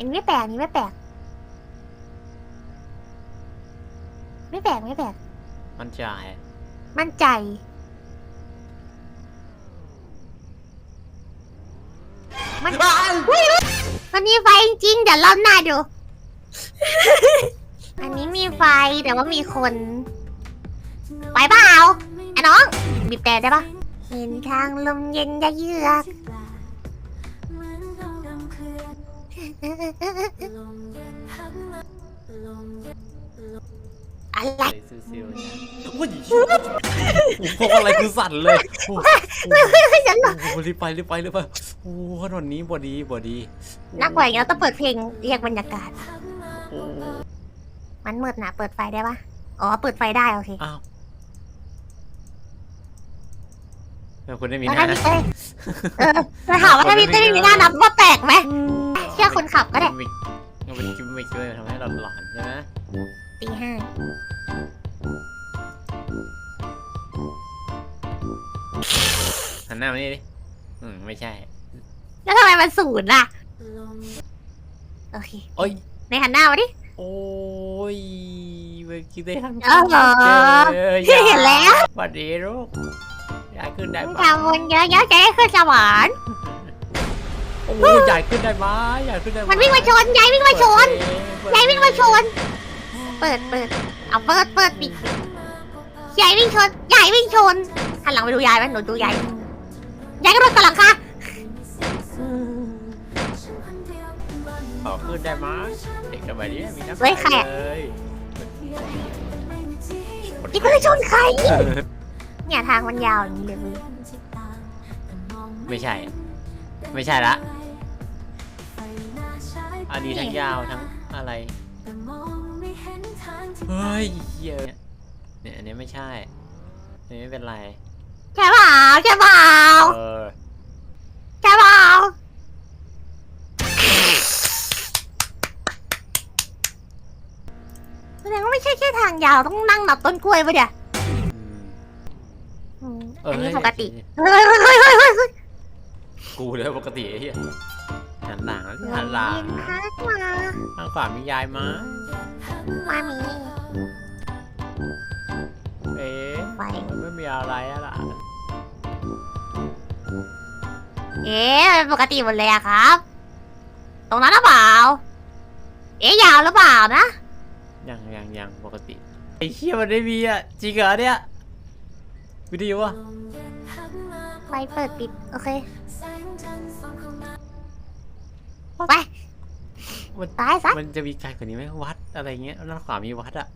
อันนี้ไม่แปลกอันนี้ไม่แปลก ไม่แปลกไม่แปลก มันจ่ายมั่นใจ มันอุ๊ยมันมีไฟจริงๆเดี๋ยวรอบหน้าดู อันนี้มีไฟแต่ว่ามีคนไปเปล่าไอ้น้องบีบแต่ได้ปะเห็นทางลมเย็นยะเยือก อะไรใส่ซิลๆเนี่ยโอ้ยพวกอะไรคือสั่นเลยโอ้โหฉันบอกโอ้โหรีบไปรีบไปรีบไปโอ้โหถนนนี้บอดีบอดีนักกว่าอย่างนี้เราต้องเปิดเพลงเรียกบรรยากาศ โอ้โหมันมืดนะเปิดไฟได้ปะอ๋อ เปิดไฟได้โอเคอ้าวแล้วคุณได้มีแล้วหถ้าน้าพี่เต้ยเออจะถามว่าถ้าพี่เต้ยไม่มีหน้านับว่าแปลกไหมเชื่อ คนขับก็ได้ มันเป็นกิมมิคเลยทำให้เราหลอนใช่ไหมตีห้าหันหน้ามานี่ดิอืมไม่ใช่ แล้วทำไมมันศูนย์ล่ะ โอเคโอ้ย ในหันหน้ามาดิ โอ้ยเมื่อกี้ได้ทำเออเหรอจอเห็นแล้ว สวัสดีลูกยายขึ้นได้มึงไหมทำวนเยอะๆจะได้ขึ้นสวรรค์ โอ้ยยายขึ้นได้ไหมยายขึ้นได้ไหมันวิ่งมาชนยายวิ่งมาชนโอเคยายวิ่งมาชน เปิดเปิดเอาเปิดเปิดปิดยายวิ่งชนยายวิ่งชนหันหลังไปดูยายไหมหนูดูยายยายก็โดนกระหลังค่ะขอขึ้นได้ไหมเด็กสมัยนี้มีน้ำเฮ้ยใครอะ เลยนี่ก็เลยชนใครเนี่ยทางมันยาวอย่างนี้เลยมึงไม่ใช่ ไม่ใช่ละ อันนี้ทั้งยาวทั้งอะไรเฮ้ยเหี้ยเนี่ยอันนี้ไม่ใช่อันนี้ไม่เป็นไรใช่เปล่าใช่เปล่าเออใช่เปล่าแสดงว่าไม่ใช่แค่ทางยาวต้องนั่งนับต้นกล้วยปะเนี่ยอืมอืมเอันนี้เฮ้ยปกติเฮ้ยเฮ้ยเฮ้ยเฮ้ยเฮ้ยเฮ้ยกูเลยปกติไอ้เหี้ย หันหลังแล้วหันหลังพักมาทางขวามียายมามามีเอ๊ะไฟมันไม่มีอะไรอะล่ะ เอ๊ะเป็นปกติหมดเลยอะครับ ตรงนั้นหรือเปล่า เอ๊ะยาวหรือเปล่านะ ยังยังยังปกติ ไอ้เหี้ยมันไม่มีอะจริงเหรอเนี่ยวิดีโออะไฟเปิดปิด โอเค ไป มันตายซะมันจะมีไกลกว่านี้ไหมวัดอะไรเงี้ยด้านขวามีวัดอะ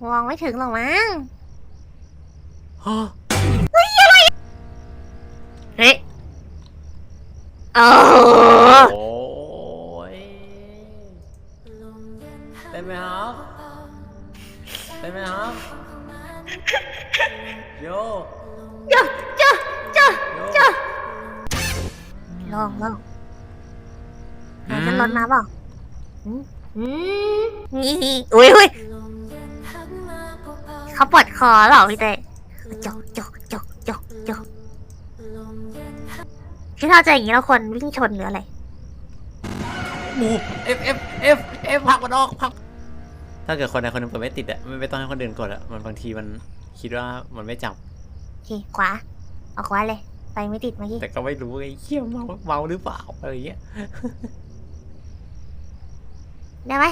มองไม่ถึงหรอกมั้งฮะเฮ้ยโอ้โอ้ยได้ไหมครับได้ไหมครับโยเจ้าเจ้าเจ้าโยเจ้าลองลอง ไหนจะลดมาเปล่าอืมอืมนี่อุ้ยอุ้ยเขาปวดคอเหรอพี่เต้จกจกจกจกจกที่เราจะอย่างนี้เราควรวิ่งชนหรืออะไรหมูเอฟเอฟเอฟเอฟพักมันออกพักถ้าเกิดคนใดคนหนึงกดไม่ติดอะไม่ไม่ต้องให้คนอื่นกดอะมันบางทีมันคิดว่ามันไม่จับโอเคขวาเอาขวาเลย ไปไม่ติดเมื่อกี้แต่ก็ไม่รู้ไอ้เขี้ยเมาเมาหรือเปล่าอะไรเงี้ย ได้